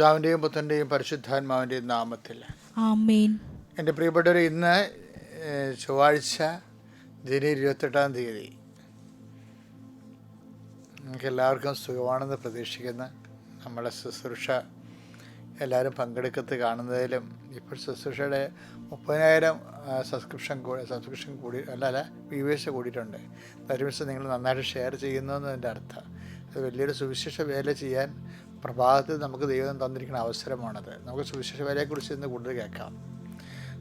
പിതാവിന്റെയും പുത്രന്റെയും പരിശുദ്ധാത്മാവിന്റെയും നാമത്തിൽ. എന്റെ പ്രിയപ്പെട്ടവർ ഇന്ന് ചൊവ്വാഴ്ച ജനുവരി ഇരുപത്തെട്ടാം തീയതി. നിങ്ങൾക്ക് എല്ലാവർക്കും സുഖമാണെന്ന് പ്രതീക്ഷിക്കുന്ന നമ്മളെ ശുശ്രൂഷ എല്ലാവരും പങ്കെടുക്കത്ത് കാണുന്നതിലും ഇപ്പോൾ ശുശ്രൂഷയുടെ മുപ്പതിനായിരം സബ്സ്ക്രിപ്ഷൻ കൂടി സബ്സ്ക്രിപ്ഷൻ കൂടി അല്ല അല്ല വ്യൂവേഴ്സ് കൂടിയിട്ടുണ്ട്. ഒരുമിച്ച് നിങ്ങൾ നന്നായിട്ട് ഷെയർ ചെയ്യുന്നു എന്നതിന്റെ അർത്ഥം. അത് വലിയൊരു സുവിശേഷ വേല ചെയ്യാൻ പ്രഭാതത്തിൽ നമുക്ക് ദൈവം തന്നിരിക്കുന്ന അവസരമാണത്. നമുക്ക് സുവിശേഷ വേലയെക്കുറിച്ച് ഇന്ന് കൂടുതൽ കേൾക്കാം.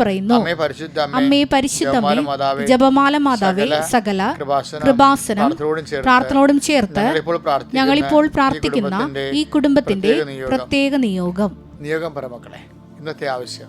പറയുന്നു. അമ്മേ പരിശുദ്ധ അമ്മേ അമ്മേ പരിശുദ്ധമേ ജപമാല മാതാവേ, സകല കൃപാസനം പ്രാർത്ഥനോടും പ്രാർത്ഥനയോടും ചേർത്ത് ഞങ്ങളിപ്പോൾ പ്രാർത്ഥിക്കുന്ന ഈ കുടുംബത്തിന്റെ പ്രത്യേക നിയോഗം. നിയോഗം പറ മക്കളെ ഇന്നത്തെ ആവശ്യം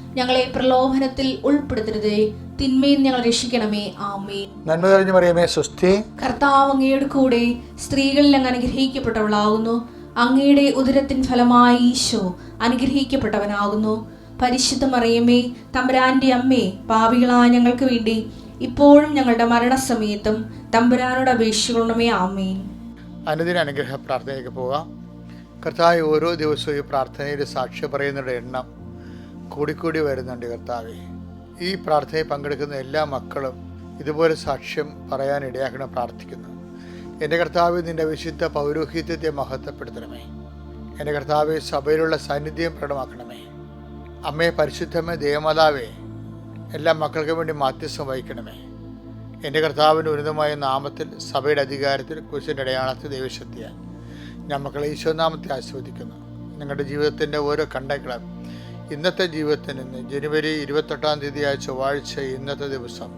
ഞങ്ങളെ പ്രലോഭനത്തിൽ ഉൾപ്പെടുത്തരുതേ. തിന്മയിൽ ഞങ്ങൾ രക്ഷിക്കണമേ. ആമേ നന്മ കഴിഞ്ഞു പറയുമേ സുസ്ഥി കർത്താവ് അങ്ങയുടെ കൂടെ സ്ത്രീകളിൽ അങ്ങ് അനുഗ്രഹിക്കപ്പെട്ടവളാകുന്നു. അങ്ങയുടെ ഉദരത്തിൻ ഫലമായി ഈശോ അനുഗ്രഹിക്കപ്പെട്ടവനാകുന്നു. പരിശുദ്ധ മറിയമേ തമ്പുരാന്റെ അമ്മേ പാപികളായ ഞങ്ങൾക്ക് വേണ്ടി ഇപ്പോഴും ഞങ്ങളുടെ മരണസമയത്തും തമ്പുരാനോട് അപേക്ഷിക്കണമേ. ആമേൻ. അനുദിന അനുഗ്രഹ പ്രാർത്ഥനയിലേക്ക് പോകാം. കർത്താവ് ഓരോ ദിവസവും ഈ പ്രാർത്ഥനയിൽ സാക്ഷ്യം പറയുന്നവരുടെ എണ്ണം കൂടിക്കൂടി വരുന്നുണ്ട് കർത്താവെ. ഈ പ്രാർത്ഥനയിൽ പങ്കെടുക്കുന്ന എല്ലാ മക്കളും ഇതുപോലെ സാക്ഷ്യം പറയാൻ ഇടയാക്കണം പ്രാർത്ഥിക്കുന്നു. എന്റെ കർത്താവ് നിന്റെ വിശുദ്ധ പൗരോഹിത്യത്തെ മഹത്വപ്പെടുത്തണമേ. എന്റെ കർത്താവ് സഭയിലുള്ള സാന്നിധ്യം പ്രകടമാക്കണമേ. അമ്മേ പരിശുദ്ധമേ ദേവമാതാവേ എല്ലാ മക്കൾക്കും വേണ്ടി മാധ്യസ്ഥം വഹിക്കണമേ. എന്റെ കർത്താവിന്റെ ഉന്നതമായ നാമത്തിൽ സഭയുടെ അധികാരത്തിൽ കുരിശിന്റെ അടയാളത്തിൽ ദൈവശക്തിയാൽ ഞാൻ മക്കളെ ഈശോനാമത്തെ ആസ്വദിക്കുന്നു നിങ്ങളുടെ ജീവിതത്തിന്റെ ഓരോ കണ്ടക്കളും ഇന്നത്തെ ജീവിതത്തിൽ നിന്ന് ജനുവരി ഇരുപത്തെട്ടാം തീയതിയായ ചൊവ്വാഴ്ച ഇന്നത്തെ ദിവസം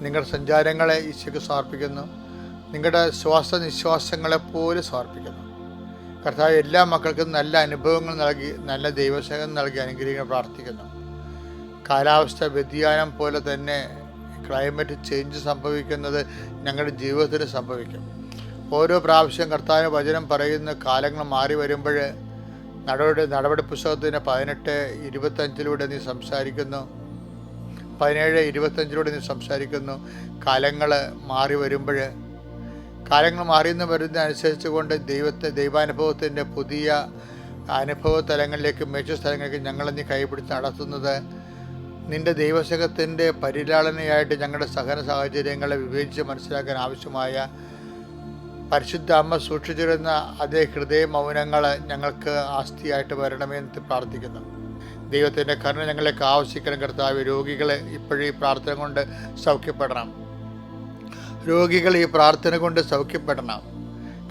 നിങ്ങളുടെ സഞ്ചാരങ്ങളെ ഈശോയ്ക്ക് സമർപ്പിക്കുന്നു. നിങ്ങളുടെ ശ്വാസ നിശ്വാസങ്ങളെപ്പോലെ സമർപ്പിക്കുന്നു. കർത്താവ് എല്ലാ മക്കൾക്കും നല്ല അനുഭവങ്ങൾ നൽകി നല്ല ദൈവസേവനം നൽകി അനുഗ്രഹിക്കാൻ പ്രാർത്ഥിക്കുന്നു. കാലാവസ്ഥ വ്യതിയാനം പോലെ തന്നെ ക്ലൈമറ്റ് ചേഞ്ച് സംഭവിക്കുന്നത് ഞങ്ങളുടെ ജീവിതത്തിൽ സംഭവിക്കും. ഓരോ പ്രാവശ്യം കർത്താവിന് വചനം പറയുന്ന കാലങ്ങൾ മാറി വരുമ്പോൾ നടപടി നടപടി പുസ്തകത്തിന് പതിനെട്ട് ഇരുപത്തഞ്ചിലൂടെ നീ സംസാരിക്കുന്നു. പതിനേഴ് ഇരുപത്തഞ്ചിലൂടെ നീ സംസാരിക്കുന്നു. കാലങ്ങൾ മാറി വരുമ്പോൾ കാലങ്ങൾ മാറിയെന്ന് വരുന്നതനുസരിച്ച് കൊണ്ട് ദൈവത്തെ ദൈവാനുഭവത്തിന്റെ പുതിയ അനുഭവ തലങ്ങളിലേക്കും മികച്ച സ്ഥലങ്ങളിലേക്കും ഞങ്ങളെ നീ കൈപിടിച്ച് നടത്തുന്നത്. നിന്റെ ദൈവസംഘത്തിന്റെ പരിലാളനയായിട്ട് ഞങ്ങളുടെ സഹന സാഹചര്യങ്ങളെ വിവേചിച്ച് മനസ്സിലാക്കാൻ ആവശ്യമായ പരിശുദ്ധ അമ്മ സൂക്ഷിച്ചിരുന്ന അതേ ഹൃദയ മൗനങ്ങൾ ഞങ്ങൾക്ക് ആസ്തിയായിട്ട് വരണമെന്ന് പ്രാർത്ഥിക്കുന്നു. ദൈവത്തിന്റെ കരുണ ഞങ്ങളേക്ക് ആവശ്യിക്കണം. കർത്താവ് രോഗികളെ ഇപ്പോഴും ഈ പ്രാർത്ഥന കൊണ്ട് സൗഖ്യപ്പെടണം. രോഗികൾ ഈ പ്രാർത്ഥന കൊണ്ട് സൗഖ്യപ്പെടണം.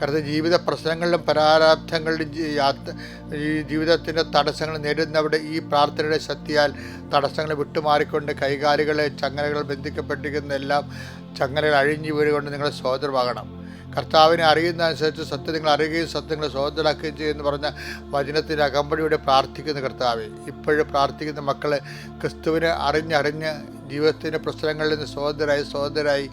കർത്ത ജീവിത പ്രശ്നങ്ങളിലും പരാരാബ്ധങ്ങളിലും ജീവിതത്തിന്റെ തടസ്സങ്ങൾ നേരിടുന്നവിടെ ഈ പ്രാർത്ഥനയുടെ ശക്തിയാൽ തടസ്സങ്ങൾ വിട്ടുമാറിക്കൊണ്ട് കൈകാലുകളെ ചങ്ങലകൾ ബന്ധിക്കപ്പെട്ടിരിക്കുന്ന എല്ലാം ചങ്ങലകൾ അഴിഞ്ഞു വീഴുകൊണ്ട് നിങ്ങളെ സോദരമാകണം കർത്താവിനെ അറിയുന്ന അനുസരിച്ച് സത്യം നിങ്ങൾ അറിയുകയും സത്യങ്ങളെ സ്വതന്ത്രമാക്കുകയും ചെയ്യുമെന്ന് പറഞ്ഞ വചനത്തിന്റെ അകമ്പടിയോടെ പ്രാർത്ഥിക്കുന്ന കർത്താവെ ഇപ്പോഴും പ്രാർത്ഥിക്കുന്ന മക്കളെ ക്രിസ്തുവിനെ അറിഞ്ഞറിഞ്ഞ് ജീവിതത്തിന്റെ പ്രശ്നങ്ങളിൽ നിന്ന് സ്വതന്ത്രരായി സ്വതന്ത്രരായി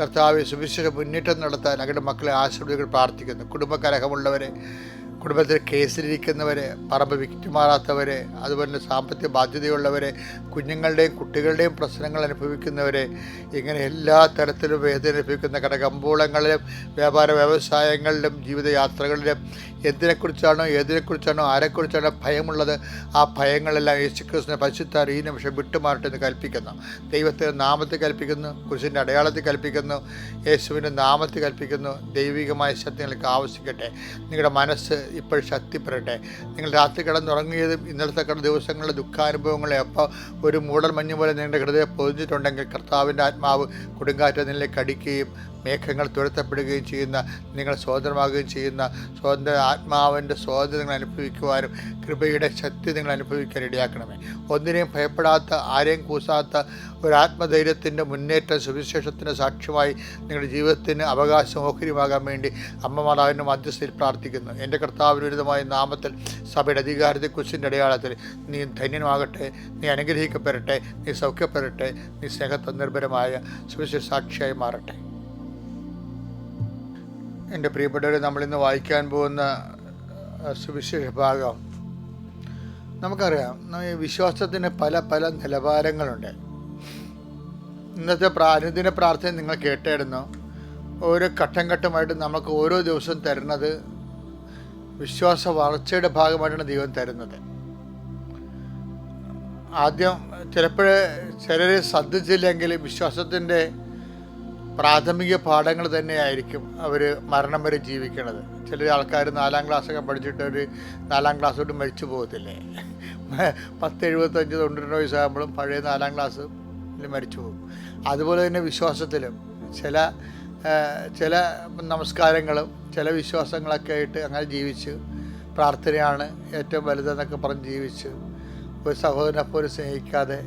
കർത്താവെ സുവിശേഷ മുന്നേറ്റം നടത്താൻ അവരുടെ മക്കളെ ആശീർവദികൾ പ്രാർത്ഥിക്കുന്നു. കുടുംബകലഹമുള്ളവരെ കുടുംബത്തിൽ കേസിലിരിക്കുന്നവരെ പറമ്പ് വിറ്റുമാറാത്തവരെ അതുപോലെ തന്നെ സാമ്പത്തിക ബാധ്യതയുള്ളവരെ കുഞ്ഞുങ്ങളുടെയും കുട്ടികളുടെയും പ്രശ്നങ്ങൾ അനുഭവിക്കുന്നവരെ ഇങ്ങനെ എല്ലാ തരത്തിലും വേദന അനുഭവിക്കുന്ന കടകമ്പോളങ്ങളിലും വ്യാപാര വ്യവസായങ്ങളിലും ജീവിതയാത്രകളിലും എന്തിനെക്കുറിച്ചാണോ ഏതിനെക്കുറിച്ചാണോ ആരെക്കുറിച്ചാണോ ഭയമുള്ളത് ആ ഭയങ്ങളെല്ലാം യേശുക്രിസ്തുവിനെ പശുത്താർ ഈ നിമിഷം വിട്ടുമാറട്ടെ എന്ന് കൽപ്പിക്കുന്നു. ദൈവത്തിന്റെ നാമത്തിൽ കൽപ്പിക്കുന്നു കുരിശിന്റെ അടയാളത്തിൽ കൽപ്പിക്കുന്നു യേശുവിന്റെ നാമത്തിൽ കൽപ്പിക്കുന്നു ദൈവികമായ ശക്തി നിങ്ങൾക്ക് ആവശ്യിക്കട്ടെ നിങ്ങളുടെ മനസ്സ് ഇപ്പോൾ ശക്തിപ്പെടട്ടെ നിങ്ങൾ രാത്രി കിടന്നുറങ്ങിയതും ഇന്നലത്തെ കിടന്ന ദിവസങ്ങളിലെ ദുഃഖാനുഭവങ്ങളെ അപ്പോൾ ഒരു മൂടൽ മഞ്ഞ് പോലെ നിങ്ങളുടെ ഹൃദയം പൊതിഞ്ഞിട്ടുണ്ടെങ്കിൽ കർത്താവിന്റെ ആത്മാവ് കൊടുങ്കാറ്റ് നിലയിലേക്ക് അടിക്കുകയും മേഘങ്ങൾ തുരത്തപ്പെടുകയും ചെയ്യുന്ന നിങ്ങൾ സ്വതന്ത്രമാകുകയും ചെയ്യുന്ന സ്വതന്ത്ര ആത്മാവിന്റെ സ്വാതന്ത്ര്യം നിങ്ങൾ അനുഭവിക്കുവാനും കൃപയുടെ ശക്തി നിങ്ങൾ അനുഭവിക്കാൻ ഇടയാക്കണമേ. ഒന്നിനെയും ഭയപ്പെടാത്ത ആരെയും കൂസാത്ത ഒരു ആത്മധൈര്യത്തിന്റെ മുന്നേറ്റം സുവിശേഷത്തിന്റെ സാക്ഷ്യമായി നിങ്ങളുടെ ജീവിതത്തിന് അവകാശം ഓഹരിമാകാൻ വേണ്ടി അമ്മ മധ്യസ്ഥയിൽ പ്രാർത്ഥിക്കുന്നു. എന്റെ കർത്താവിനുരിതമായ നാമത്തിൽ സഭയുടെ അധികാരത്തെ കുശിന്റെ അടയാളത്തിൽ നീ ധന്യനുമാകട്ടെ നീ അനുഗ്രഹിക്കപ്പെടട്ടെ നീ സൗഖ്യപ്പെടട്ടെ നീ സ്നേഹതന്നിർഭരമായ സുവിശേഷ സാക്ഷിയായി മാറട്ടെ. എന്റെ പ്രിയപ്പെട്ടവരെ നമ്മളിന്ന് വായിക്കാൻ പോകുന്ന സുവിശേഷ ഭാഗം. നമുക്കറിയാം വിശ്വാസത്തിന് പല പല നിലവാരങ്ങളുണ്ട്. ഇന്നത്തെ പ്രാ അനുദിന പ്രാർത്ഥന നിങ്ങൾ കേട്ടായിരുന്നു ഓരോ ഘട്ടം ഘട്ടമായിട്ട് നമുക്ക് ഓരോ ദിവസവും തരുന്നത് വിശ്വാസ വളർച്ചയുടെ ഭാഗമായിട്ടാണ് ദൈവം തരുന്നത്. ആദ്യം ചിലപ്പോഴേ ചിലരെ ശ്രദ്ധിച്ചില്ലെങ്കിൽ വിശ്വാസത്തിന്റെ പ്രാഥമിക പാഠങ്ങൾ തന്നെയായിരിക്കും അവർ മരണം വരെ ജീവിക്കണത്. ചില ആൾക്കാർ നാലാം ക്ലാസ്സൊക്കെ പഠിച്ചിട്ട് ഒരു നാലാം ക്ലാസ് മരിച്ചു പോകത്തില്ലേ? പത്ത് എഴുപത്തഞ്ച് തൊണ്ണൂറ് വയസ്സാകുമ്പോഴും പഴയ നാലാം ക്ലാസ് മരിച്ചു പോകും. അതുപോലെ തന്നെ വിശ്വാസത്തിലും ചില ചില നമസ്കാരങ്ങളും ചില വിശ്വാസങ്ങളൊക്കെ ആയിട്ട് അങ്ങനെ ജീവിച്ച് പ്രാർത്ഥനയാണ് ഏറ്റവും വലുതെന്നൊക്കെ പറഞ്ഞ് ജീവിച്ച് ഒരു സഹോദരനെ പോലും സ്നേഹിക്കാതെ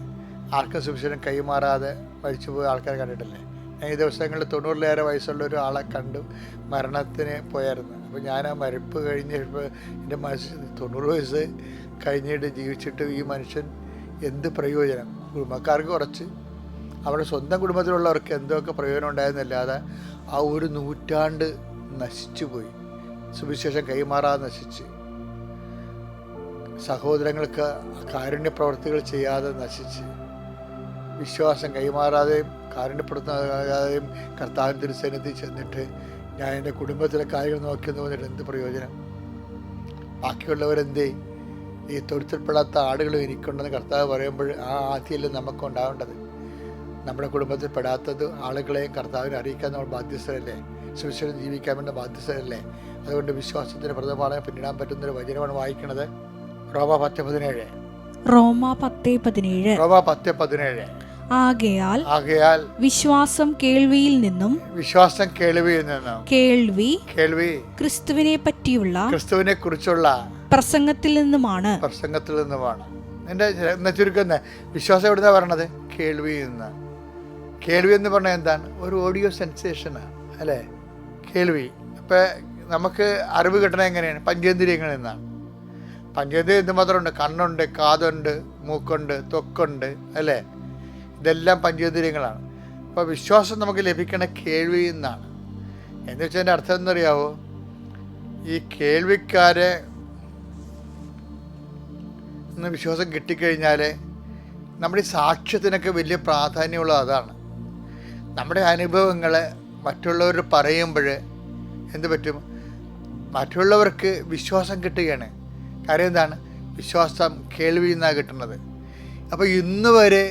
ആർക്കും സുവിശേഷം കൈമാറാതെ മരിച്ചുപോയ ആൾക്കാരെ കണ്ടിട്ടില്ലേ? ഈ ദിവസങ്ങളിൽ തൊണ്ണൂറിലേറെ വയസ്സുള്ള ഒരാളെ കണ്ടു. മരണത്തിന് പോയായിരുന്നു. അപ്പോൾ ഞാൻ ആ മരപ്പ് കഴിഞ്ഞപ്പോൾ എന്റെ മനസ്സിൽ തൊണ്ണൂറ് വയസ്സ് കഴിഞ്ഞിട്ട് ജീവിച്ചിട്ട് ഈ മനുഷ്യൻ എന്ത് പ്രയോജനം? കുടുംബക്കാർക്ക് കുറച്ച്. അവരുടെ സ്വന്തം കുടുംബത്തിലുള്ളവർക്ക് എന്തൊക്കെ പ്രയോജനം ഉണ്ടായിരുന്നല്ലാതെ ആ ഒരു നൂറ്റാണ്ട് നശിച്ചു പോയി. സുവിശേഷം കൈമാറാതെ നശിച്ച്. സഹോദരങ്ങൾക്ക് കാരുണ്യ പ്രവർത്തികൾ ചെയ്യാതെ നശിച്ച്. വിശ്വാസം കൈമാറാതെയും കാരുണ്യപ്പെടുത്താതെയും കർത്താവിൻ തിരുസന്നിധി ചെന്നിട്ട് ഞാൻ എന്റെ കുടുംബത്തിലെ കാര്യങ്ങൾ നോക്കിയെന്ന് പറഞ്ഞിട്ട് എന്ത് പ്രയോജനം? ബാക്കിയുള്ളവരെന്തേ? ഈ തൊഴുത്തിൽപ്പെടാത്ത ആടുകളും എനിക്കുണ്ടെന്ന് കർത്താവ് പറയുമ്പോൾ ആ ആദ്യമല്ലേ നമുക്ക് ഉണ്ടാവേണ്ടത് നമ്മുടെ കുടുംബത്തിൽ പെടാത്തത് ആളുകളെ കർത്താവിനെ അറിയിക്കാൻ നമ്മൾ ബാധ്യസ്ഥരല്ലേ? സുവിശേഷം ജീവിക്കാൻ വേണ്ട ബാധ്യസ്ഥരല്ലേ? അതുകൊണ്ട് വിശ്വാസത്തിന് പ്രഥമമാണ് പിന്നിടാൻ പറ്റുന്നൊരു വചനമാണ് വായിക്കുന്നത്. റോമ പത്ത് പതിനേഴ്. റോമ പത്ത് പതിനേഴ്. റോമ പത്ത് പതിനേഴ്. ആകയാൽ ആകയാൽ വിശ്വാസം കേൾവിയിൽ നിന്നും വിശ്വാസം കേൾവിയിൽ നിന്നും കേൾവി കേൾവി ക്രിസ്തുവിനെ പറ്റിയുള്ള ക്രിസ്തുവിനെ കുറിച്ചുള്ള പ്രസംഗത്തിൽ നിന്നുമാണ്. പ്രസംഗത്തിൽ നിന്നുമാണ്. നിന്റെ എന്ന ചുരുക്കുന്ന വിശ്വാസം എവിടുന്നാ പറയണത് കേൾവിയിൽ നിന്ന്. കേൾവി എന്ന് പറഞ്ഞാൽ എന്താണ്? ഒരു ഓഡിയോ സെൻസേഷനാണ് അല്ലേ? കേൾവി. അപ്പം നമുക്ക് അറിവ് കിട്ടണത് എങ്ങനെയാണ്? പഞ്ചേന്ദ്രിയങ്ങളിൽ നിന്നാണ്. പഞ്ചേന്ദ്രിയം എന്തുമാത്രമുണ്ട്? കണ്ണുണ്ട് കാതുണ്ട് മൂക്കുണ്ട് തൊക്കുണ്ട് അല്ലേ? ഇതെല്ലാം പഞ്ചേന്ദ്രിയങ്ങളാണ് അപ്പോൾ വിശ്വാസം നമുക്ക് ലഭിക്കണ കേൾവിയിൽ നിന്നാണ് എന്ന് വെച്ചാൽ എന്റെ അർത്ഥം എന്നറിയാവോ ഈ കേൾവിക്കാരെ ഇന്ന് വിശ്വാസം കിട്ടിക്കഴിഞ്ഞാൽ നമ്മുടെ സാക്ഷ്യത്തിനൊക്കെ വലിയ പ്രാധാന്യമുള്ള അതാണ്. നമ്മുടെ അനുഭവങ്ങൾ മറ്റുള്ളവർ പറയുമ്പോൾ എന്ത് പറ്റും? മറ്റുള്ളവർക്ക് വിശ്വാസം കിട്ടുകയാണ്. കാര്യം എന്താണ്? വിശ്വാസം കേൾവിയിൽ നിന്നാണ് കിട്ടുന്നത്. അപ്പോൾ ഇന്ന് വരെ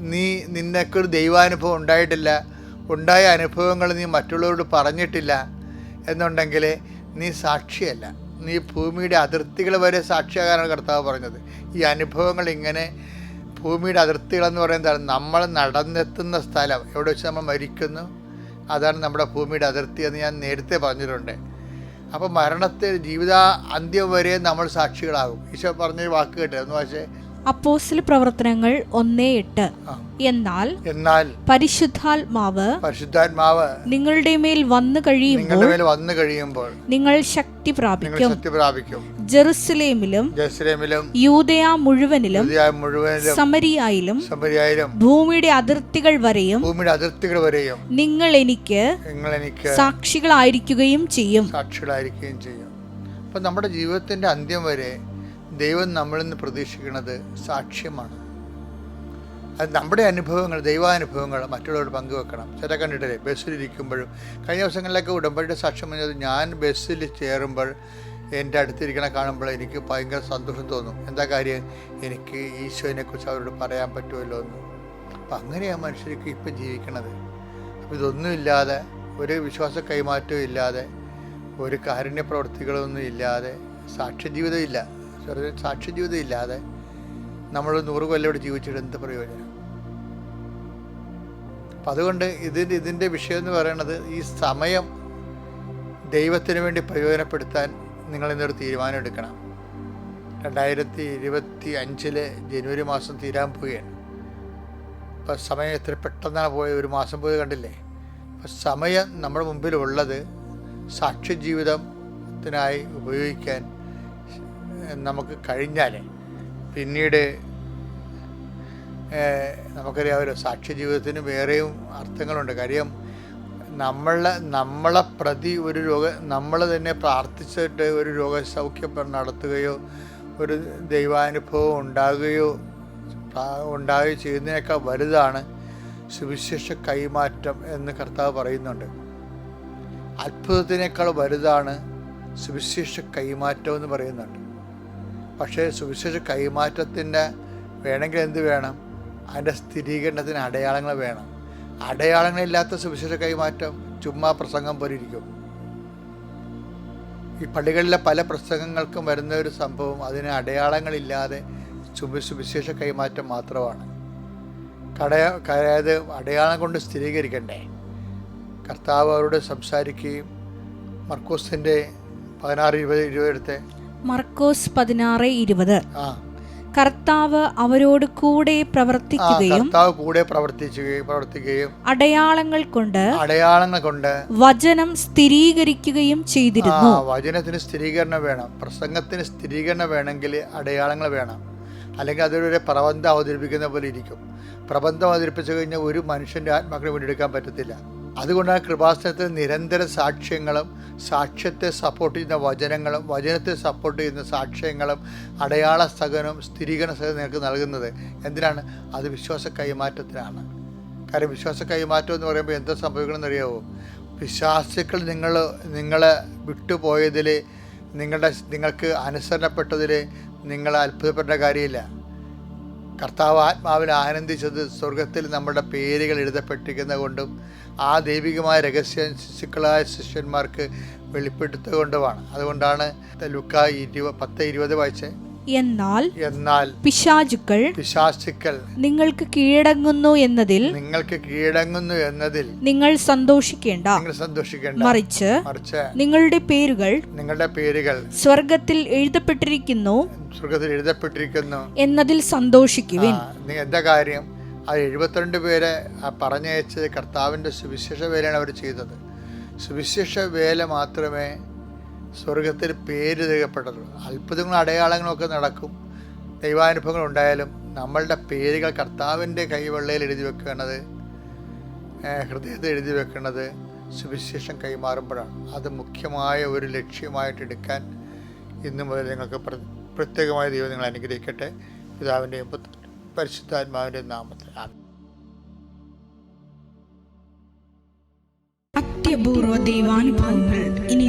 നീ നിന്നൊക്കെ ഒരു ദൈവാനുഭവം ഉണ്ടായിട്ടില്ല. ഉണ്ടായ അനുഭവങ്ങൾ നീ മറ്റുള്ളവരോട് പറഞ്ഞിട്ടില്ല. എന്നുണ്ടെങ്കിൽ നീ സാക്ഷിയല്ല. നീ ഭൂമിയുടെ അതിർത്തികൾ വരെ സാക്ഷിയാകാനാണ് കർത്താവ് പറഞ്ഞത്. ഈ അനുഭവങ്ങൾ ഇങ്ങനെ ഭൂമിയുടെ അതിർത്തികളെന്ന് പറയുന്നത് നമ്മൾ നടന്നെത്തുന്ന സ്ഥലം. എവിടെ വെച്ച് നമ്മൾ മരിക്കുന്നു? അതാണ് നമ്മുടെ ഭൂമിയുടെ അതിർത്തി എന്ന് ഞാൻ നേരത്തെ പറഞ്ഞിട്ടുണ്ട്. അപ്പോൾ മരണത്തിൽ ജീവിത അന്ത്യം വരെ നമ്മൾ സാക്ഷികളാകും. ഈശോ പറഞ്ഞൊരു വാക്ക് കേട്ടോ എന്ന് പക്ഷേ അപ്പോസ്തല പ്രവർത്തനങ്ങൾ ഒന്നേ എട്ട്. എന്നാൽ എന്നാൽ പരിശുദ്ധാത്മാവ് പരിശുദ്ധാത്മാവ് നിങ്ങളുടെ മേൽ വന്നു കഴിയുമ്പോൾ വന്നു കഴിയുമ്പോൾ നിങ്ങൾ ശക്തി പ്രാപിക്കും. ശക്തി പ്രാപിക്കും. ജെറുസലേമിലും ജെറുസലേമിലും യൂതയ മുഴുവനിലും മുഴുവനിലും സമരിയായിലും സമരിയായാലും ഭൂമിയുടെ അതിർത്തികൾ വരെയും ഭൂമിയുടെ അതിർത്തികൾ വരെയും നിങ്ങൾ എനിക്ക് നിങ്ങൾ എനിക്ക് സാക്ഷികളായിരിക്കുകയും ചെയ്യും. സാക്ഷികളായിരിക്കുകയും ചെയ്യും. അപ്പൊ നമ്മുടെ ജീവിതത്തിന്റെ അന്ത്യം വരെ ദൈവം നമ്മളിൽ നിന്ന് പ്രതീക്ഷിക്കുന്നത് സാക്ഷ്യമാണ്. അത് നമ്മുടെ അനുഭവങ്ങൾ ദൈവാനുഭവങ്ങൾ മറ്റുള്ളവരോട് പങ്കുവെക്കണം. ചില കണ്ടിട്ടില്ലേ? ബസ്സിലിരിക്കുമ്പോഴും കഴിഞ്ഞ ദിവസങ്ങളിലൊക്കെ ഉടമ്പടിയുടെ സാക്ഷ്യം പറഞ്ഞത് ഞാൻ ബസ്സിൽ ചേരുമ്പോൾ എന്റെ അടുത്തിരിക്കണ കാണുമ്പോൾ എനിക്ക് ഭയങ്കര സന്തോഷം തോന്നും. എന്താ കാര്യം? എനിക്ക് ഈശോനെക്കുറിച്ച് അവരോട് പറയാൻ പറ്റുമല്ലോ എന്ന്. അപ്പം അങ്ങനെയാണ് മനുഷ്യർക്ക് ഇപ്പം ജീവിക്കണത്. അപ്പം ഇതൊന്നുമില്ലാതെ ഒരു വിശ്വാസ കൈമാറ്റവും ഇല്ലാതെ ഒരു കാരുണ്യ പ്രവർത്തികളൊന്നും ഇല്ലാതെ സാക്ഷ്യജീവിതം ഇല്ല സാക്ഷി ജീവിതം ഇല്ലാതെ നമ്മൾ നൂറ് കൊല്ലം ഇവിടെ ജീവിച്ചിട്ട് എന്ത് പ്രയോജനം? അപ്പം അതുകൊണ്ട് ഇതിന്റെ ഇതിന്റെ വിഷയം എന്ന് പറയുന്നത് ഈ സമയം ദൈവത്തിന് വേണ്ടി പ്രയോജനപ്പെടുത്താൻ നിങ്ങൾ ഇന്നൊരു തീരുമാനം എടുക്കണം. രണ്ടായിരത്തി ഇരുപത്തി അഞ്ചിലെ ജനുവരി മാസം തീരാൻ പോവുകയാണ്. അപ്പം സമയം എത്ര പെട്ടെന്നാണ് പോയത്? ഒരു മാസം പോയത് കണ്ടില്ലേ? അപ്പം സമയം നമ്മുടെ മുമ്പിലുള്ളത് സാക്ഷ്യജീവിതത്തിനായി ഉപയോഗിക്കാൻ നമുക്ക് കഴിഞ്ഞാൽ പിന്നീട് നമുക്കറിയാമല്ലോ സാക്ഷ്യ ജീവിതത്തിന് വേറെയും അർത്ഥങ്ങളുണ്ട്. കാര്യം നമ്മളെ നമ്മളെ പ്രതി ഒരു രോഗ നമ്മൾ തന്നെ പ്രാർത്ഥിച്ചിട്ട് ഒരു രോഗസൗഖ്യം നടത്തുകയോ ഒരു ദൈവാനുഭവം ഉണ്ടാകുകയോ ഉണ്ടാകുകയോ ചെയ്യുന്നതിനേക്കാൾ വലുതാണ് സുവിശേഷ കൈമാറ്റം എന്ന് കർത്താവ് പറയുന്നുണ്ട്. അത്ഭുതത്തിനേക്കാൾ വലുതാണ് സുവിശേഷ കൈമാറ്റം എന്ന് പറയുന്നുണ്ട്. പക്ഷേ സുവിശേഷ കൈമാറ്റത്തിന്റെ വേണമെങ്കിൽ എന്ത് വേണം? അതിന്റെ സ്ഥിരീകരണത്തിന് അടയാളങ്ങൾ വേണം. അടയാളങ്ങളില്ലാത്ത സുവിശേഷ കൈമാറ്റം ചുമ്മാ പ്രസംഗം പോലെ ഇരിക്കും. ഈ പള്ളികളിലെ പല പ്രസംഗങ്ങൾക്കും വരുന്ന ഒരു സംഭവം അതിന് അടയാളങ്ങളില്ലാതെ സുവി- സുവിശേഷ കൈമാറ്റം മാത്രമാണ്. കടയ അതായത് അടയാളം കൊണ്ട് സ്ഥിരീകരിക്കണ്ടേ? കർത്താവ് അവരോട് സംസാരിക്കുകയും മർക്കോസിന്റെ പതിനാറ് ഇരുപത് ഇരുപതെടുത്തെ മർക്കോസ് പതിനാറ് ഇരുപത്. കർത്താവ് അവരോട് കൂടെ പ്രവർത്തിക്കുകയും കർത്താവ് കൂടെ പ്രവർത്തിക്കുകയും പ്രവർത്തിക്കുകയും അടയാളങ്ങൾ കൊണ്ട് അടയാളങ്ങൾ കൊണ്ട് വചനം സ്ഥിരീകരിക്കുകയും ചെയ്തിരുന്നു. വചനത്തിന് സ്ഥിരീകരണം വേണം. പ്രസംഗത്തിന് സ്ഥിരീകരണം വേണമെങ്കിൽ അടയാളങ്ങൾ വേണം. അല്ലെങ്കിൽ അതൊരു പ്രബന്ധം അവതരിപ്പിക്കുന്ന പോലെ ഇരിക്കും. പ്രബന്ധം അവതരിപ്പിച്ചു കഴിഞ്ഞാൽ ഒരു മനുഷ്യന്റെ ആത്മാക്കളെ വീണ്ടെടുക്കാൻ പറ്റത്തില്ല. അതുകൊണ്ടാണ് കൃപാസനത്തിൽ നിരന്തര സാക്ഷ്യങ്ങളും സാക്ഷ്യത്തെ സപ്പോർട്ട് ചെയ്യുന്ന വചനങ്ങളും വചനത്തെ സപ്പോർട്ട് ചെയ്യുന്ന സാക്ഷ്യങ്ങളും അടയാള സഹനവും സ്ഥിരീകരണ സഹനം നിങ്ങൾക്ക് നൽകുന്നത്. എന്തിനാണ്? അത് വിശ്വാസ കൈമാറ്റത്തിനാണ്. കാര്യം വിശ്വാസ കൈമാറ്റം എന്ന് പറയുമ്പോൾ എന്താ സംഭവിക്കണമെന്ന് അറിയാവോ? വിശ്വാസികൾ നിങ്ങൾ നിങ്ങളെ വിട്ടുപോയതിൽ നിങ്ങളുടെ നിങ്ങൾക്ക് അനുസരണപ്പെട്ടതിൽ നിങ്ങൾ അത്ഭുതപ്പെട്ട കാര്യമില്ല. കർത്താവ് ആത്മാവിൽ ആനന്ദിച്ചത് സ്വർഗത്തിൽ നമ്മുടെ പേരുകൾ എഴുതപ്പെട്ടിരിക്കുന്ന കൊണ്ടും ആ ദൈവികമായ രഹസ്യ ശിശുക്കളായ ശിഷ്യന്മാർക്ക് വെളിപ്പെടുത്തുകൊണ്ടുമാണ് അതുകൊണ്ടാണ് ലുക്ക ഇരുപ പത്ത് ഇരുപത് വായിച്ചേ എന്നാൽ എന്നാൽ പിശാചുക്കൾ പിശാചുക്കൾ നിങ്ങൾക്ക് കീഴടങ്ങുന്നു എന്നതിൽ നിങ്ങൾക്ക് കീഴടങ്ങുന്നു എന്നതിൽ നിങ്ങൾ സന്തോഷിക്കേണ്ട. നിങ്ങൾ സന്തോഷിക്കേണ്ട. മറിച്ച് മറിച്ച് നിങ്ങളുടെ പേരുകൾ നിങ്ങളുടെ പേരുകൾ സ്വർഗത്തിൽ എഴുതപ്പെട്ടിരിക്കുന്നു സ്വർഗത്തിൽ എഴുതപ്പെട്ടിരിക്കുന്നു. എന്നതിൽ സന്തോഷിക്കുവിൻ. എന്താ കാര്യം? ആ എഴുപത്തിരണ്ട് പേരെ പറഞ്ഞയച്ച് കർത്താവിന്റെ സുവിശേഷ വേലയാണ് അവർ ചെയ്തത്. സുവിശേഷ വേല മാത്രമേ സ്വർഗത്തിൽ പേര് രേഖപ്പെട്ടത് അത്ഭുതങ്ങളും അടയാളങ്ങളൊക്കെ നടക്കും. ദൈവാനുഭവങ്ങൾ ഉണ്ടായാലും നമ്മളുടെ പേരുകൾ കർത്താവിന്റെ കൈവെള്ളയിൽ എഴുതി വെക്കേണ്ടത് ഹൃദയത്തിൽ എഴുതി വെക്കേണ്ടത് സുവിശേഷം കൈമാറുമ്പോഴാണ്. അത് മുഖ്യമായ ഒരു ലക്ഷ്യമായിട്ട് എടുക്കാൻ ഇന്നു മുതൽ നിങ്ങൾക്ക് പ്ര- പ്രത്യേകമായ ദൈവം നിങ്ങൾ അനുഗ്രഹിക്കട്ടെ. പിതാവിന്റെയും പരിശുദ്ധാത്മാവിന്റെയും നാമത്തിൽ. അത്യപൂർവ ദൈവാനുഭവങ്ങൾ. ഇനി